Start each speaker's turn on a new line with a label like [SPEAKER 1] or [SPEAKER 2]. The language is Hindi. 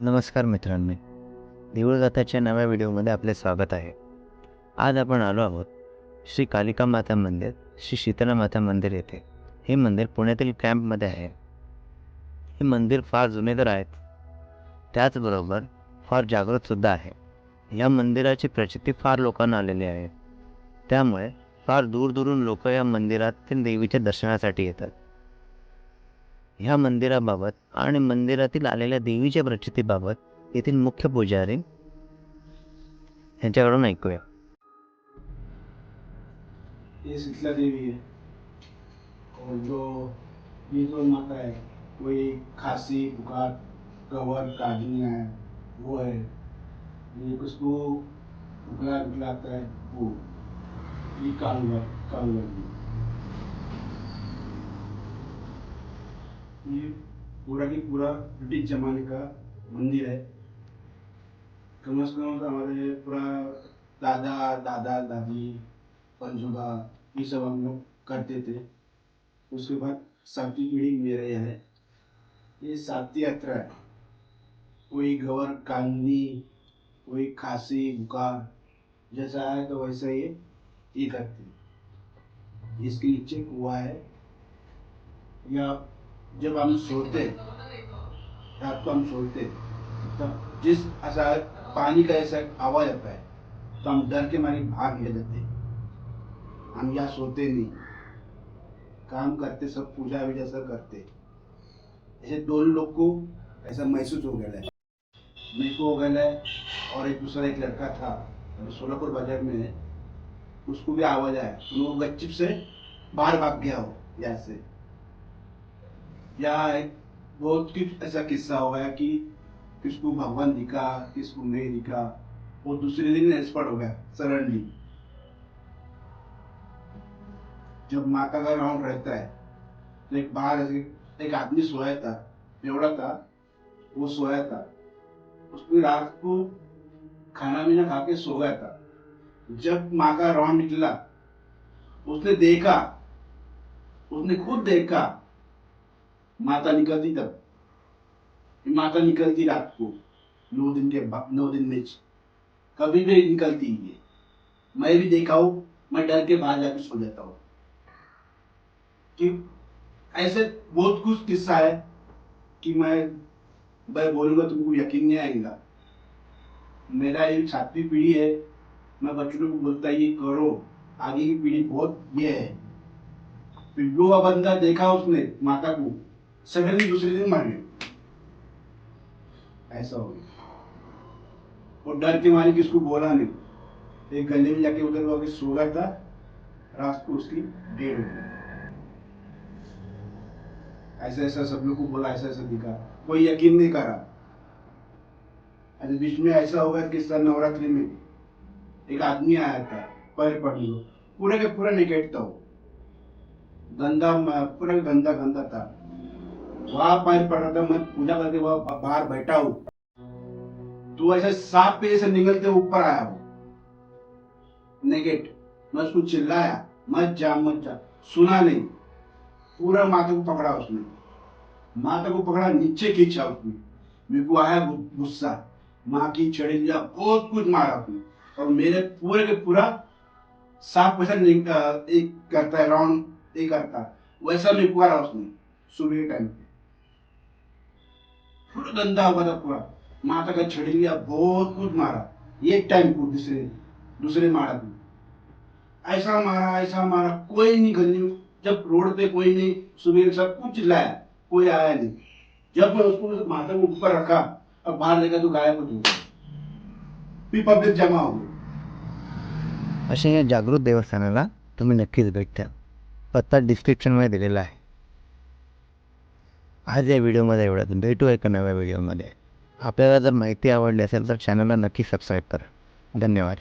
[SPEAKER 1] नमस्कार मित्रांनो. देऊळगाथाच्या नव्या व्हिडिओमध्ये आपले स्वागत आहे. आज आपण आलो आहोत श्री कालिका माता मंदिर श्री शीतला माता मंदिर येथे. हे मंदिर पुण्यातील कॅम्पमध्ये आहे. हे मंदिर फार जुने तर आहेत. त्याचबरोबर फार जागृतसुद्धा आहे. या मंदिराची प्रचिती फार लोकांना आलेली आहे. त्यामुळे फार दूरदूरून लोक या मंदिरातील देवीच्या दर्शनासाठी येतात. ह्या मंदिराबाबत आणि मंदिरातील आलेल्या देवीच्या प्रचितीबाबत येथील मुख्य पुजारी यांच्याकडून ऐकूया.
[SPEAKER 2] ये शीतला देवी है जो ये जो माता है वही खांसी, बुखार, कवर काजनी है, वो है। ये किसको बुखार बुलाता है, वो। ये कालवर कालवर ये पूरा की पूरा ब्रिटिश जमाने का मंदिर है। कम से कम हमारे पूरा दादा दादा, दादी, पंजुबा, ये सब हम लोग करते थे। उसके बाद सातवीं पीढ़ी मेरे है। ये सातवीं यात्रा है। कोई गवर कांदी कोई खांसी, बुखार, जैसा है तो वैसा ये ये करते हैं। इसके नीचे कुआ है। या जब हम सोते, रात को हम सोते तब जिस ऐसा पानी का ऐसा आवाज़ आता है तो हम डर के मारे भाग ले जाते हम यहाँ सोते नहीं। काम करते, सब पूजा वूजा सब करते। ऐसे दोनों लोग को ऐसा महसूस हो गया है। मेरे को हो गया है, और एक दूसरा एक लड़का था, अभी सोलापुर बाज़ार में उसको भी आवाज़ आया तो वो गच्चिप से बाहर भाग गया हो, यहाँ से। यहाँ एक बहुत कुछ ऐसा किस्सा हो गया कि किसको भगवान दिखा, किसको नहीं दिखा, वो दूसरे दिन एक्सपर्ट हो गया सडनली जब माता का राउंड रहता है तो एक बाहर एक आदमी सोया था, बेवड़ा था, वो सोया था। उसने रात को खाना पीना खा के सो गया था। जब माँ का राउंड निकला, उसने देखा, उसने खुद देखा माता निकलती तब माता निकलती रात को नौ दिन के नौ दिन में कभी भी निकलती ही है मैं भी देखा हूँ मैं डर के बाहर जाके सो जाता हूँ कि ऐसे बहुत कुछ किस्सा है कि मैं मैं बोलूँगा तुमको यकीन नहीं आएगा मेरा ये सातवीं पीढ़ी है मैं बच्चों को बोलता ये करो आगे की पीढ़ी बहुत ये है जो बंदा देखा उसने माता को सगले दूसरे दिन मर गए ऐसा हो गया। डर के मारे किसको बोला नहीं। एक गले में जाके उधर वो आके सो गया था रात को उसकी डेढ़ हो गई। ऐसा ऐसा सब लोग को बोला, ऐसा ऐसा दिखा। कोई यकीन नहीं करा। अरे बीच में ऐसा होगा किस्सा नवरात्रि में एक आदमी आया था, पैर पड़ लो पूरे के पूरा निकट था वो गंदा, पूरा गंदा गंदा था। वहाँ पैर मैं पूजा करके बाहर बैठा हूँ। तो ऐसे सांप पे से निकलते ऊपर आया वो नेगेट, मैं उसको चिल्लाया मत जा मत जा, सुना नहीं। पूरा माता को पकड़ा उसने। माता को पकड़ा, नीचे खींचा उसने। मेरे को आया गुस्सा। माँ की छड़ी बहुत कुछ मारा उसने। और मेरे पूरे के पूरा सांप वैसा एक करता है, राउंड, एक करता वैसा को मारा उसने, सुबह के टाइम पे। पूरा गंदा हुआ था पूरा। माता का छड़ी लिया बहुत कुछ मारा। एक टाइम को दूसरे दूसरे मारा को ऐसा मारा ऐसा मारा, कोई नहीं गली जब रोड पे कोई नहीं सुबह सब कुछ चिल्लाया कोई आया नहीं। जब मैं उसको माता को ऊपर रखा और बाहर लेकर तो गायब हो गया। पब्लिक जमा हो गई
[SPEAKER 1] अशा या जागृत देवस्थानाला तुम्ही नक्कीच भेट द्या पत्ता डिस्क्रिप्शनमध्ये दिलेला आहे. आज या व्हिडिओमध्ये एवढंच भेटू एका नव्या व्हिडिओमध्ये? आपल्याला जर माहिती आवडली असेल तर चॅनलला नक्की सबस्क्राईब करा. धन्यवाद.